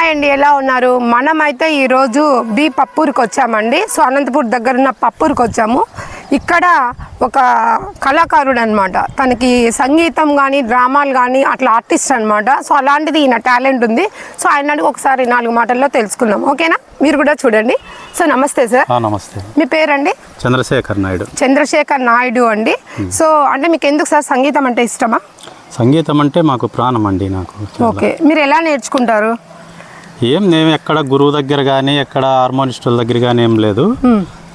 Hi అండి ఎలా ఉన్నారు? మనమైతే ఈరోజు బి పప్పూరుకి వచ్చామండి. సో అనంతపూర్ దగ్గర ఉన్న పప్పూరుకి వచ్చాము. ఇక్కడ ఒక కళాకారుడు అనమాట తనకి సంగీతం కానీ డ్రామాలు కానీ అట్లా ఆర్టిస్ట్ అనమాట. సో అలాంటిది ఈయన టాలెంట్ ఉంది. సో ఆయన ఒకసారి నాలుగు మాటల్లో తెలుసుకుందాం. ఓకేనా? మీరు కూడా చూడండి. సో నమస్తే సార్. నమస్తే. మీ పేరండి? చంద్రశేఖర్ నాయుడు. చంద్రశేఖర్ నాయుడు అండి. సో అంటే మీకు ఎందుకు సార్ సంగీతం అంటే ఇష్టమా? సంగీతం అంటే మాకు ప్రాణం అండి నాకు. ఓకే. మీరు ఎలా నేర్చుకుంటారు? ఏం నేను ఎక్కడ గురువు దగ్గర కానీ ఎక్కడ హార్మోనిస్టుల దగ్గర కానీ ఏం లేదు.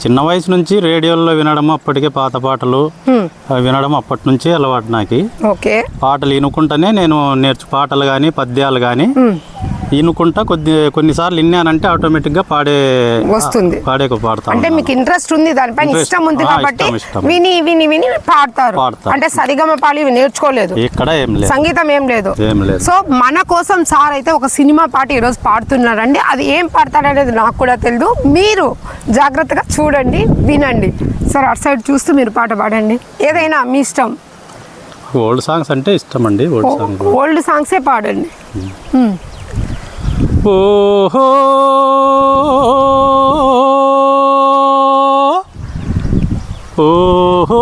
చిన్న వయసు నుంచి రేడియోలో వినడం అప్పటికే పాత పాటలు వినడం అప్పటి నుంచి అలవాటు నాకు. పాటలు వినుకుంటానే నేను నేర్చు పాటలు కానీ పద్యాలు కానీ హ్మ్. వినుకుంటా కొద్ది కొన్నిసార్లు విన్నానంటే ఆటోమేటిక్గా పాడే వస్తుంది. పాడే పాడతా అంటే మీకు ఇంట్రెస్ట్ ఉంది దానిపైన. ఇష్టం ఉంది కాబట్టి. విని విని విని పాడతారు. పాడతాం. అంటే సరిగమ ఇవి నేర్చుకోలేదు. ఇక్కడ ఏం లేదు. సంగీతం ఏం లేదు. ఏం లేదు. సో మన కోసం సార్ అయితే ఒక సినిమా పాట ఈరోజు పాడుతున్నారండి. అది ఏం పాడతారనేది నాకు కూడా తెలియదు మీరు జాగ్రత్తగా చూడండి వినండి. సార్ అటు సైడ్ చూస్తూ మీరు పాట పాడండి. ఏదైనా మీ ఇష్టం. ఓల్డ్ సాంగ్స్ అంటే ఇష్టం అండి ఓల్డ్ సాంగ్స్ ఓల్డ్ సాంగ్సే పాడండి. ఓహో! ఓహో!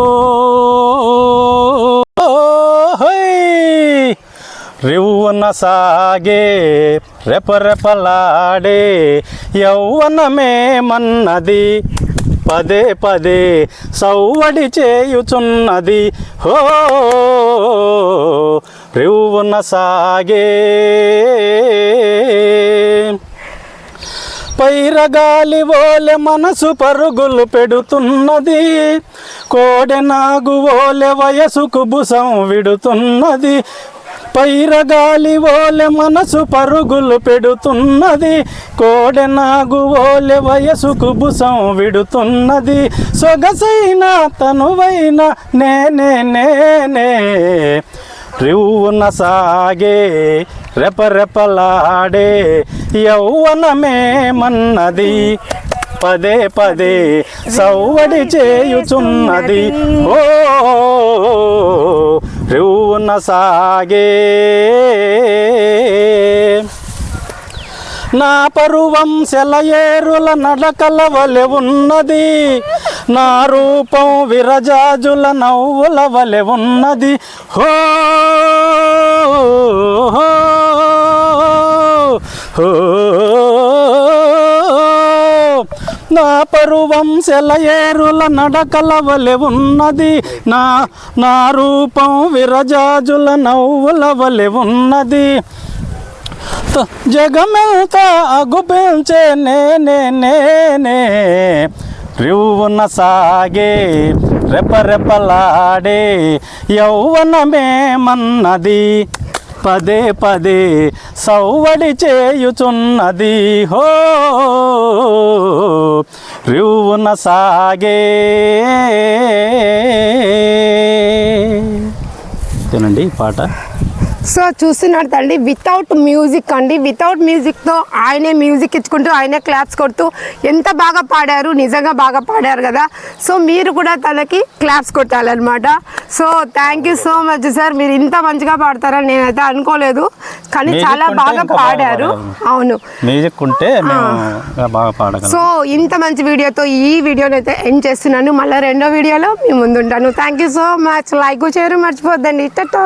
రివ్వన సాగే రెపరెపలాడే యౌవనమే మన్నది. పదే పదే సవ్వడి చేయుచున్నది. హో! రివ్వన సాగే పైరగాలి ఓలె మనసు పరుగులు పెడుతున్నది. కోడెనాగు ఓలె వయసుకు బుసం విడుతున్నది. పైరగాలి ఓలె మనసు పరుగులు పెడుతున్నది. కోడెనాగు ఓలె వయసుకు బుసం విడుతున్నది. సొగసైన తనువైన నేనే నేనే. రివ్వున సాగే రెపరెపలాడే యౌవనమే మన్నది. పదే పదే సవ్వడి చేయుచున్నది. ఓ రివ్వున సాగే. నా పరువం సెలయేరుల నడకల వలె ఉన్నది. నా రూపం విరజాజుల నవ్వుల వలె ఉన్నది. హో నా పరువం సెలయేరుల నడకల వలె ఉన్నది. నా నా రూపం విరజాజుల నవ్వుల వలె ఉన్నది. జగమెంతా అగుపించే నేనే నేనే రివ్వున సాగే రెపరెపలాడే యౌవనమేమన్నది? పదే పదే సౌవడి చేయుచున్నది. హో! రివ్వున సాగే. తినండి పాట. సో చూస్తున్నారు తండ్రి వితౌట్ మ్యూజిక్ అండి. వితౌట్ మ్యూజిక్తో ఆయనే మ్యూజిక్ ఇచ్చుకుంటూ ఆయనే క్లాప్స్ కొడుతూ ఎంత బాగా పాడారు నిజంగా బాగా పాడారు కదా. సో మీరు కూడా తనకి claps కొట్టాలన్నమాట. So thank you so much sir మీరు ఇంత మంచిగా పాడతారని నేనైతే అనుకోలేదు. కానీ చాలా బాగా పాడారు. అవును. మ్యూజిక్ ఉంటే సో ఇంత మంచి వీడియోతో ఈ వీడియోని అయితే ఎండ్ చేస్తున్నాను. మళ్ళీ రెండో వీడియోలో మీ ముందుంటాను. Thank you so much like చేయరు మర్చిపోద్దండి. టటా.